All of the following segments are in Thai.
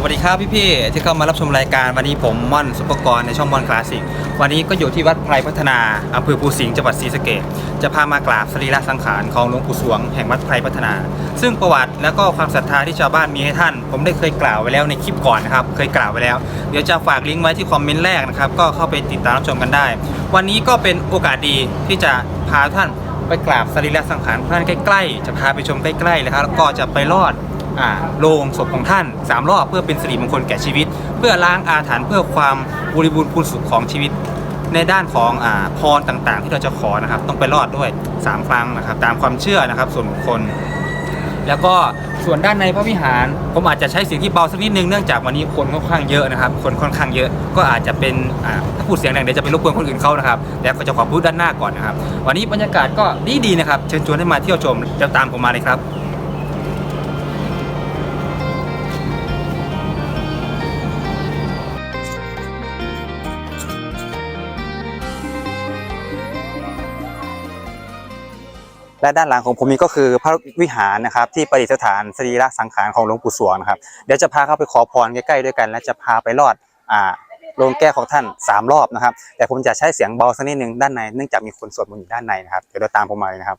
สวัสดีครับพี่ๆที่เข้ามารับชมรายการวันนี้ผมม่อนสุปกรณ์ในช่องม่อนคลาสสิกวันนี้ก็อยู่ที่วัดไพรพัฒนาอำเภอภูสิงห์จังหวัดศรีสะเกษจะพามากราบสรีระสังขารของหลวงปู่สวงแห่งวัดไพรพัฒนา ซึ่งประวัติและก็ความศรัทธาที่ชาวบ้านมีให้ท่าน ผมได้เคยกล่าวไว้แล้วในคลิปก่อนนะครับเคยกล่าวไว้แล้ว เดี๋ยวจะฝากลิงก์ไว้ที่คอมเมนต์แรกนะครับก็เข้าไปติดตามรับชมกันได้ วันนี้ก็เป็นโอกาสดีที่จะพาท่านไปกราบสรีระสังขารท่านใกล้ ๆ จะพาไปชมใกล้ๆเลยครับแล้วก็จะไปรอด โลงศพของท่าน3รอบเพื่อเป็นสิริมงคลแก่ชีวิต เพื่อล้างอาถรรพ์เพื่อความบริบูรณ์พูนสุขของชีวิต ในด้านของอพรต่างๆ ที่เราจะขอนะครับ ต้องไปรอดด้วย 3 ครั้งนะครับ ตามความเชื่อนะครับส่วนบุคคล แล้วก็ส่วนด้านในพระวิหารผมอาจจะใช้เสียงที่เบาสักนิดนึงเนื่องจากวันนี้คนค่อนข้างเยอะนะครับ คนค่อนข้างเยอะก็อาจจะเป็นถ้าพูดเสียงดังเดี๋ยวจะไปรบกวนคนอื่นเขานะครับแล้วก็จะขอพูดด้านหน้าก่อนนะครับ วันนี้บรรยากาศก็ดีๆนะครับเชิญชวนให้มาเที่ยวชมเดี๋ยวตามผมมาเลยครับ และด้านหลังของผมนี้ก็คือพระวิหารนะครับ ที่ประดิษฐานสรีระสังขารของหลวงปู่สวงนะครับเดี๋ยวจะพาเข้าไปขอพรใกล้ๆด้วยกัน และจะพาไปรอดอ่าโรงแก้ของท่านสามรอบนะครับ แต่ผมจะใช้เสียงเบาสักนิดนึงด้านในเนื่องจากมีคนสวดมนต์อยู่ด้านในนะครับเดี๋ยวเราตามผมมาเลยนะครับ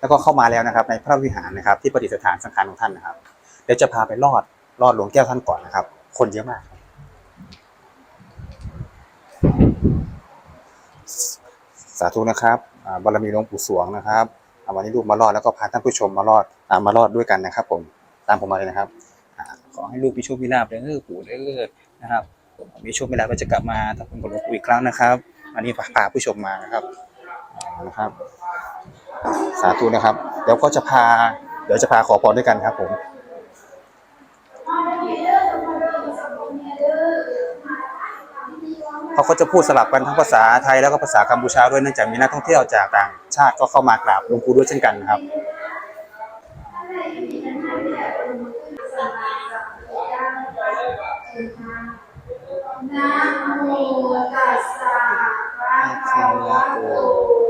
แล้วก็เข้ามาแล้วนะครับ ในพระวิหารนะครับ ที่ประดิษฐานสังขารของท่านนะครับเดี๋ยวจะพาไปลอดลอดหลวงแก้วท่านก่อนนะครับ คนเยอะมาก สาธุนะครับบารมีหลวงปู่สวงนะครับวันนี้ลูกมารอดแล้วก็พาท่านผู้ชมมารอดอ่ามารอดด้วยกันนะครับ ผมตามผมมาเลยนะครับขอให้ลูกมีโชคมีลาภเด้อปู่เด้อนะครับมีโชคมีลาภจะกลับมาทำบุญกับหลวงปู่อีกครั้งนะครับ อันนี้พาผู้ชมมานะครับนะครับ สาธุนะครับ เดี๋ยวก็จะพา เดี๋ยวจะพาขอพรด้วยกันครับผมเขาก็จะพูดสลับกันทั้งภาษาไทยแล้วก็ภาษากัมพูชาด้วยเนื่องจากมีนักท่องเที่ยวจากต่างชาติก็เข้ามากราบหลวงปู่ด้วยเช่นกันครับนะโมตัสสะภะคะวะโต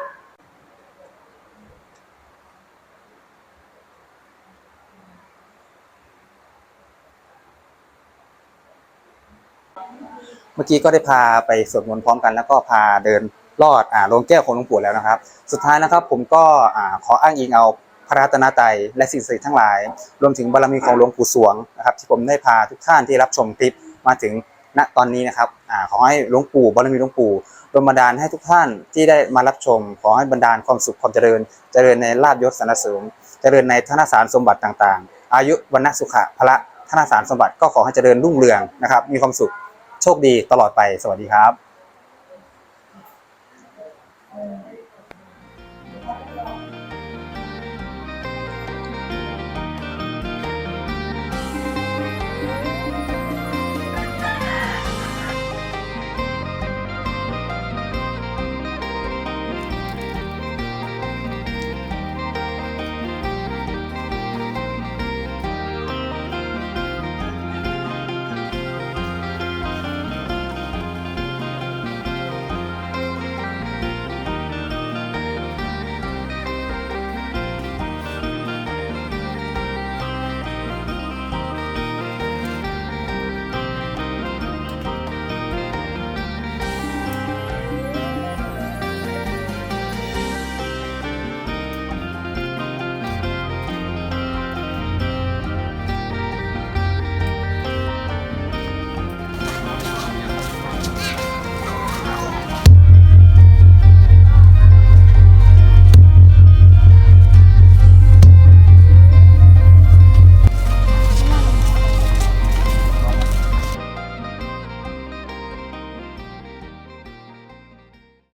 เมื่อกี้ก็ได้พาไปสวดมนต์พร้อมกัน แล้วก็พาเดินลอดอ่าโรงแก้วของหลวงปู่แล้วนะครับ สุดท้ายนะครับผมก็อ่าขออ้างอิงเอาพระรัตนตรัยและสิ่งศักดิ์สิทธิ์ทั้งหลาย รวมถึงบารมีของหลวงปู่สวงนะครับ ที่ผมได้พาทุกท่านที่รับชมคลิปมาถึงณตอนนี้นะครับอ่าขอให้หลวงปู่บารมีหลวงปู่ดลบันดาลให้ทุกท่านที่ได้มารับชม ขอให้บรรดาลความสุขความเจริญ เจริญในลาบยศสรรเสริญ เจริญในธนสารสมบัติต่างๆ อายุวันณสุขะพละ ธนสารสมบัติก็ขอให้เจริญรุ่งเรืองนะครับ มีความสุขโชคดีตลอดไปสวัสดีครับ